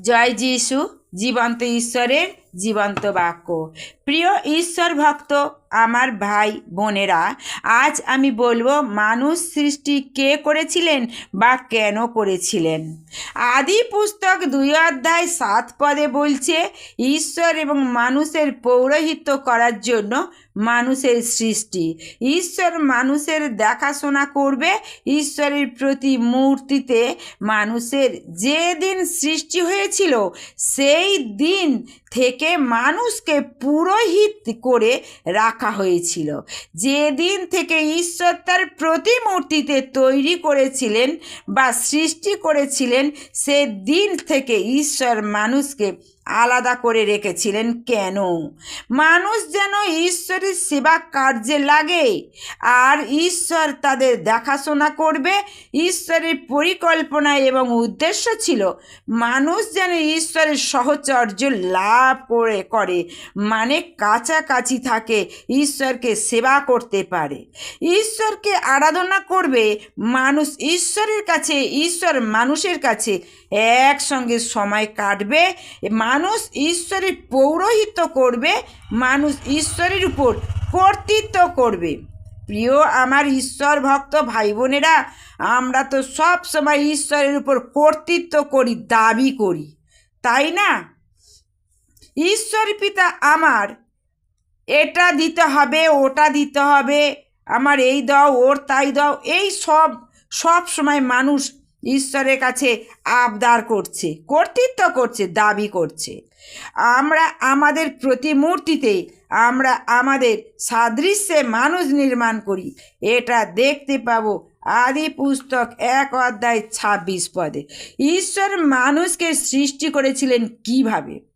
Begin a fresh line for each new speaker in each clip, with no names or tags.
জয় যিশু, জীবন্ত ঈশ্বরের জীবন্ত বাক্য। প্রিয় ঈশ্বর ভক্ত, আমার ভাই, বোনেরা, আজ আমি বলব মানুষ সৃষ্টি কে করেছিলেন বা কেন করেছিলেন? আদি পুস্তক দুই অধ্যায় সাত পদে বলছে, ঈশ্বর এবং মানুষের পৌরোহিত্য করার জন্য মানুষের সৃষ্টি। ঈশ্বর মানুষের দেখাশোনা করবে, ঈশ্বরের প্রতি মূর্তিতে মানুষের যে দিন সৃষ্টি হয়েছিল, সেই দিন থেকে মানুষকে পুরোহিত করে রাখা হয়েছিল। যে দিন থেকে ঈশ্বর তার প্রতিমূর্তিতে তৈরি করেছিলেন বা সৃষ্টি করেছিলেন সে দিন থেকে ঈশ্বর মানুষকে আলাদা করে রেখেছিলেন। কেন? মানুষ যেন ঈশ্বরের সেবা কার্যে লাগে, আর ঈশ্বর তাদের দেখাশোনা করবে। ঈশ্বরের পরিকল্পনা এবং উদ্দেশ্য ছিল, মানুষ যেন ঈশ্বরের সহচর্য লাভ করে করে। মানে কাছাকাছি থাকে, ঈশ্বরকে সেবা করতে পারে। ঈশ্বরকে আরাধনা করবে, মানুষ ঈশ্বরের কাছে, ঈশ্বর মানুষের কাছে একসঙ্গে সময় কাটবে, মানুষ ঈশ্বরের পৌরোহিত্য করবে, মানুষ ঈশ্বরের উপর কর্তৃত্ব করবে। প্রিয় আমার ঈশ্বর ভক্ত ভাই বোনেরা আমরা তো সব সময় ঈশ্বরের উপর কর্তৃত্ব করি, দাবি করি। তাই না? ঈশ্বর পিতা আমার। এটা দিতে হবে, ওটা দিতে হবে। আমার এই দাও, ওর তাই দাও। এই সব সব সময় মানুষ ঈশ্বরের কাছে আবদার করছে, কর্তৃত্ব করছে, দাবি করছে। আমরা আমাদের প্রতিমূর্তিতে আমরা আমাদের সাদৃশ্যে মানুষ নির্মাণ করি। এটা দেখতে পাবো আদি পুস্তক এক অধ্যায় ছাব্বিশ পদে। ঈশ্বর মানুষকে সৃষ্টি করেছিলেন কীভাবে?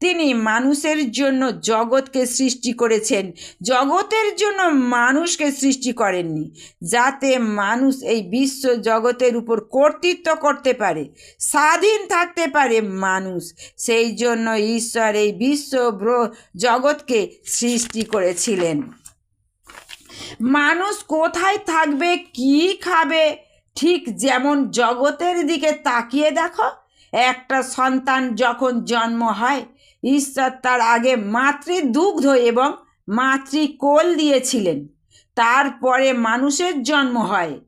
তিনি মানুষের জন্য জগৎকে সৃষ্টি করেছেন। জগতের জন্য মানুষকে সৃষ্টি করেননি, যাতে মানুষ এই বিশ্ব জগতের উপর কর্তৃত্ব করতে পারে, স্বাধীন থাকতে পারে মানুষ। সেই জন্য ঈশ্বর এই বিশ্ব জগৎকে সৃষ্টি করেছিলেন। মানুষ কোথায় থাকবে, কি খাবে? ঠিক যেমন জগতের দিকে তাকিয়ে দেখো একটা সন্তান যখন জন্ম হয়, ঈশ্বর তার আগে মাতৃ দুগ্ধ এবং মাতৃকোল দিয়েছিলেন। তারপরে মানুষের জন্ম হয়।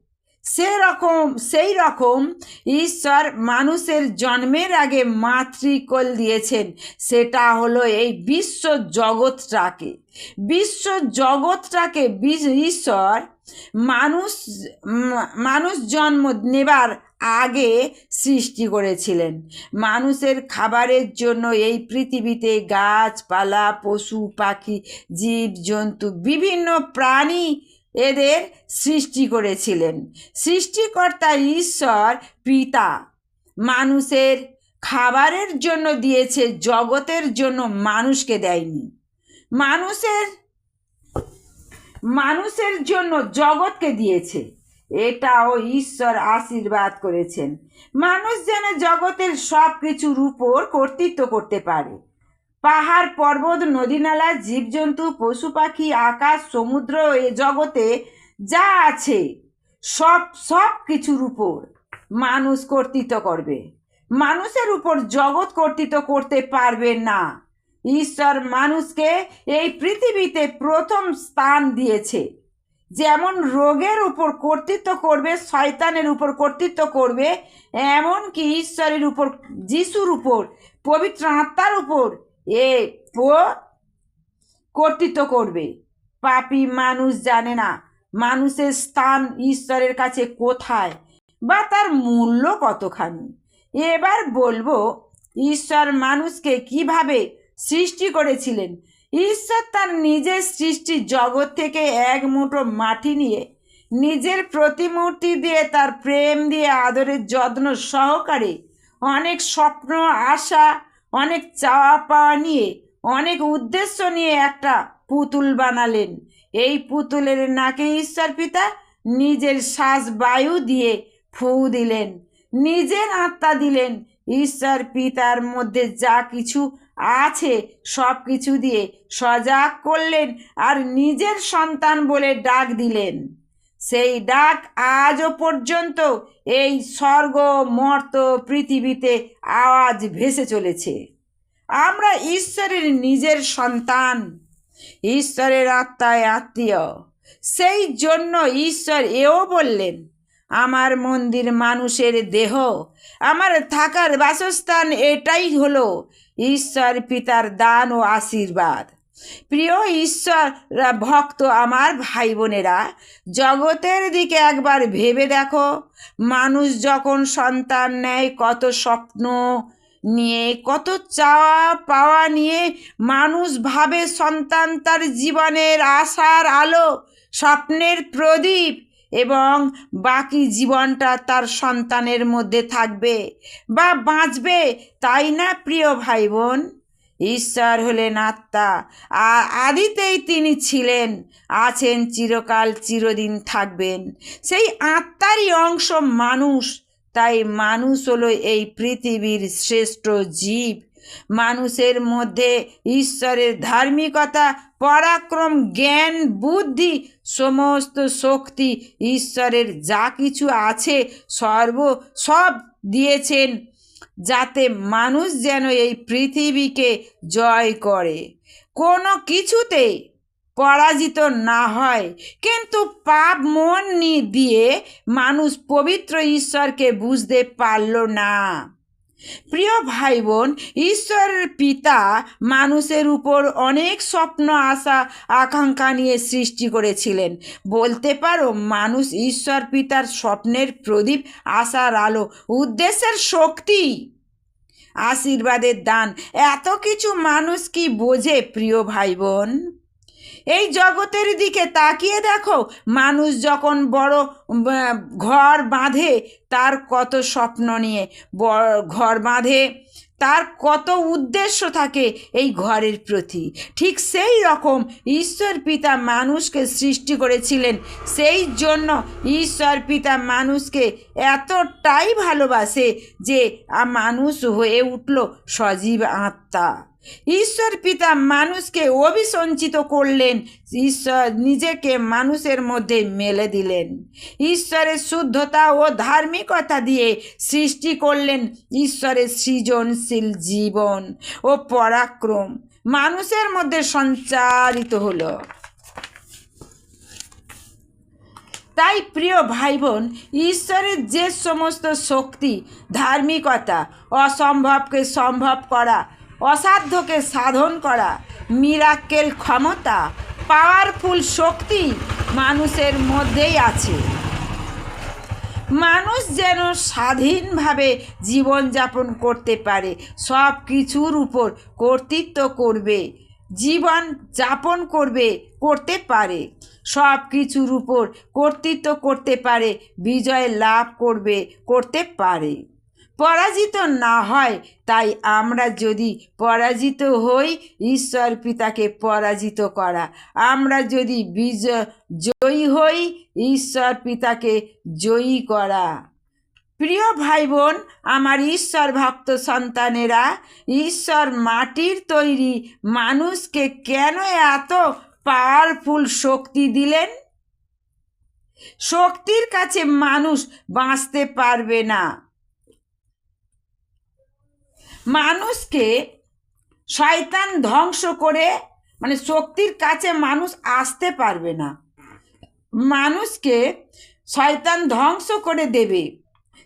সেরকম সেই রকম ঈশ্বর মানুষের জন্মের আগে মাতৃকোল দিয়েছেন। সেটা হলো এই বিশ্ব জগৎটাকে। বিশ্ব জগৎটাকে ঈশ্বর মানুষ মানুষ জন্ম নেবার আগে সৃষ্টি করেছিলেন। মানুষের খাবারের জন্য এই পৃথিবীতে গাছপালা, পশু, পাখি, জীব, জন্তু, বিভিন্ন প্রাণী এদের সৃষ্টি করেছিলেন। সৃষ্টিকর্তা ঈশ্বর, পিতা, মানুষের খাবারের জন্য দিয়েছে, জগতের জন্য মানুষকে দেয়নি। মানুষের মানুষের জন্য জগৎকে দিয়েছে। এটাও ঈশ্বর আশীর্বাদ করেছেন। মানুষ যেন জগতের সব কিছুর উপর কর্তৃত্ব করতে পারে। পাহাড়, পর্বত, নদীনালা, জীবজন্তু, পশু পাখি, আকাশ, সমুদ্র, এ জগতে যা আছে, সব সব কিছুর উপর মানুষ কর্তৃত্ব করবে। মানুষের উপর জগৎ কর্তৃত্ব করতে পারবে না। ঈশ্বর মানুষকে এই পৃথিবীতে প্রথম স্থান দিয়েছে। যেমন রোগের উপর কর্তৃত্ব করবে, শয়তানের উপর কর্তৃত্ব করবে, এমনকি ঈশ্বরের উপর, যিশুর উপর, পবিত্র আত্মার উপর এ কর্তৃত্ব করবে। পাপি মানুষ জানে না মানুষের স্থান ঈশ্বরের কাছে কোথায় বা তার মূল্য কতখানি। এবার বলব, ঈশ্বর মানুষকে কীভাবে সৃষ্টি করেছিলেন? ঈশ্বর তার নিজের সৃষ্টি জগৎ থেকে এক মুঠো মাটি নিয়ে নিজের প্রতিমূর্তি দিয়ে তার প্রেম দিয়ে আদরের যত্ন সহকারে অনেক স্বপ্ন, আশা, অনেক চাওয়া পাওয়া নিয়ে, অনেক উদ্দেশ্য নিয়ে একটা পুতুল বানালেন। এই পুতুলের নাকে ঈশ্বর পিতা নিজের শ্বাস বায়ু দিয়ে ফু দিলেন, নিজের আত্মা দিলেন ঈশ্বর পিতার মধ্যে যা কিছু আছে, সব কিছু দিয়ে সজাগ করলেন আর নিজের সন্তান বলে ডাক দিলেন। সেই ডাক আজও পর্যন্ত এই স্বর্গ, মর্ত, পৃথিবীতে আওয়াজ ভেসে চলেছে। আমরা ঈশ্বরের নিজের সন্তান, ঈশ্বরের আত্মায় আত্মীয়। সেই জন্য ঈশ্বর এও বললেন আমার মন্দির মানুষের দেহ। আমার থাকার বাসস্থান এটাই হলো ঈশ্বর পিতার দান ও আশীর্বাদ। প্রিয় ঈশ্বর ভক্ত আমার ভাই বোনেরা জগতের দিকে একবার ভেবে দেখো। মানুষ যখন সন্তান নেয়, কত স্বপ্ন নিয়ে, কত চাওয়া পাওয়া নিয়ে মানুষ ভাবে সন্তান তার জীবনের আশার আলো, স্বপ্নের প্রদীপ। এবং বাকি জীবনটা তার সন্তানের মধ্যে থাকবে বা বাঁচবে, তাই না, প্রিয় ভাই বোন ঈশ্বর হলেন আত্মা, আর আদিতেই তিনি ছিলেন, আছেন চিরকাল, চিরদিন থাকবেন। সেই আত্মারই অংশ মানুষ, তাই মানুষ হলো এই পৃথিবীর শ্রেষ্ঠ জীব। মানুষের মধ্যে ঈশ্বরের ধার্মিকতা, পরাক্রম, জ্ঞান, বুদ্ধি, সমস্ত শক্তি ঈশ্বরের যা কিছু আছে সর্ব সব দিয়েছেন যাতে মানুষ যেন এই পৃথিবীকে জয় করে। কোনো কিছুতে পরাজিত না হয়, কিন্তু পাপ মন দিয়ে মানুষ পবিত্র ঈশ্বরকে বুঝতে পারল না। প্রিয় ভাই বোন ঈশ্বরের পিতা মানুষের উপর অনেক স্বপ্ন, আশা, আকাঙ্ক্ষা নিয়ে সৃষ্টি করেছিলেন। বলতে পারো, মানুষ ঈশ্বর পিতার স্বপ্নের প্রদীপ, আশার আলো, উদ্দেশ্যের শক্তি। আশীর্বাদের দান, এত কিছু মানুষ কি বোঝে, প্রিয় ভাই বোন এই জগতের দিকে তাকিয়ে দেখো, মানুষ যখন বড় ঘর বাঁধে, তার কত স্বপ্ন নিয়ে ঘর বাঁধে, তার কত উদ্দেশ্য থাকে এই ঘরের প্রতি। ঠিক সেই রকম ঈশ্বর পিতা মানুষকে সৃষ্টি করেছিলেন, সেই জন্য ঈশ্বর পিতা মানুষকে এতটাই ভালোবাসে যে মানুষ হয়ে উঠল সজীব আত্মা। ঈশ্বর পিতা মানুষকে অভিসঞ্চিত করলেন, ঈশ্বর নিজেকে মানুষের মধ্যে মেলে দিলেন। ঈশ্বরের শুদ্ধতা ও ধার্মিকতা দিয়ে সৃষ্টি করলেন ঈশ্বরের সৃজনশীল জীবন ও পরাক্রম। মানুষের মধ্যে সঞ্চারিত হলো। তাই প্রিয় ভাই বোন ঈশ্বরের যে সমস্ত শক্তি, ধার্মিকতা, অসম্ভবকে সম্ভব করা অসাধ্যকে সাধন করা মিরাক্কেল ক্ষমতা পাওয়ারফুল শক্তি মানুষের মধ্যেই আছে। মানুষ যেন স্বাধীনভাবে জীবনযাপন করতে পারে সব কিছুর উপর কর্তৃত্ব করবে, জীবন যাপন করবে, করতে পারে। সব কিছুর উপর কর্তৃত্ব করতে পারে, বিজয় লাভ করবে, করতে পারে। পরাজিত না হয়, তাই আমরা যদি পরাজিত হই, ঈশ্বর পিতাকে পরাজিত করা। আমরা যদি বিজয় জয়ী হই, ঈশ্বর পিতাকে জয়ী করা। প্রিয় ভাই বোন আমার ঈশ্বর ভক্ত সন্তানেরা, ঈশ্বর মাটির তৈরি মানুষকে কেন এত পাওয়ারফুল শক্তি দিলেন? শক্তির কাছে মানুষ বাঁচতে পারবে না। মানুষকে শয়তান ধ্বংস করে মানে শক্তির কাছে মানুষ আসতে পারবে না। মানুষকে শয়তান ধ্বংস করে দেবে।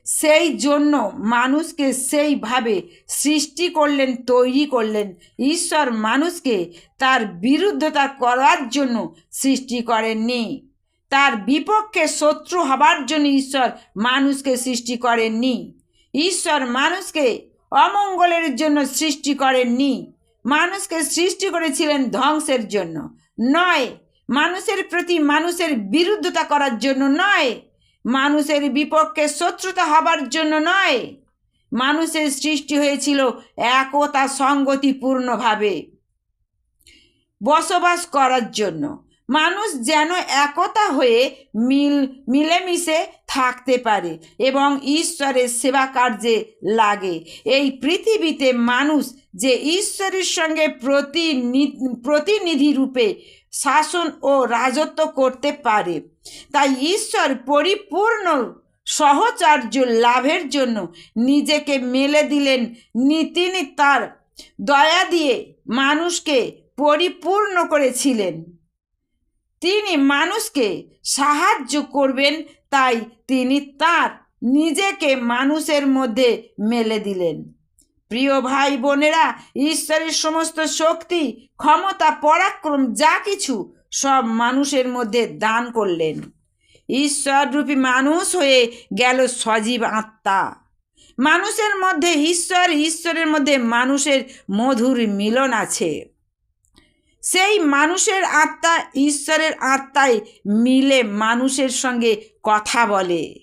সেই জন্য মানুষকে সেইভাবে সৃষ্টি করলেন, তৈরি করলেন। ঈশ্বর মানুষকে তার বিরুদ্ধতা করার জন্য সৃষ্টি করেননি। তার বিপক্ষে শত্রু হবার জন্য ঈশ্বর মানুষকে সৃষ্টি করেননি। ঈশ্বর মানুষকে অমঙ্গলের জন্য সৃষ্টি করেননি। মানুষকে সৃষ্টি করেছিলেন ধ্বংসের জন্য। নয়, মানুষের প্রতি মানুষের বিরুদ্ধতা করার জন্য নয়। মানুষের বিপক্ষে শত্রুতা হবার জন্য নয়। মানুষের সৃষ্টি হয়েছিল একতা সঙ্গতিপূর্ণভাবে। বসবাস করার জন্য। মানুষ যেন একতা হয়ে মিল, মিলেমিশে থাকতে পারে এবং ঈশ্বরের সেবা কার্যে লাগে। এই পৃথিবীতে মানুষ যে ঈশ্বরের সঙ্গে প্রতিনিধি রূপে শাসন ও রাজত্ব করতে পারে, তাই ঈশ্বর পরিপূর্ণ সহচার্য লাভের জন্য নিজেকে মেলে দিলেন। তিনি তার দয়া দিয়ে মানুষকে পরিপূর্ণ করেছিলেন। তিনি মানুষকে সাহায্য করবেন, তাই তিনি তার নিজেকে মানুষের মধ্যে মেলে দিলেন। প্রিয় ভাই বোনেরা, ঈশ্বরের সমস্ত শক্তি, ক্ষমতা, পরাক্রম যা কিছু সব মানুষের মধ্যে দান করলেন। ঈশ্বররূপী মানুষ হয়ে গেল সজীব আত্মা। মানুষের মধ্যে ঈশ্বর, ঈশ্বরের মধ্যে মানুষের মধুর মিলন আছে। সেই মানুষের আত্মা ঈশ্বরের আত্মায় মিলে মানুষের সঙ্গে কথা বলে।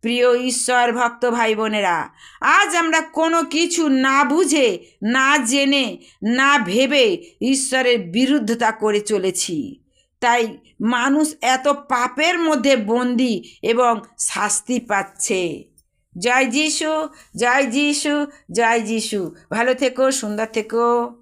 প্রিয় ঈশ্বর ভক্ত ভাই বোনেরা আজ আমরা কোনো কিছু না বুঝে, না জেনে, না ভেবে ঈশ্বরের বিরুদ্ধতা করে চলেছি। তাই মানুষ এত পাপের মধ্যে বন্দি এবং শাস্তি পাচ্ছে। জয় যিশু জয় যিশু জয় যিশু। ভালো থেকো, সুন্দর থেকো।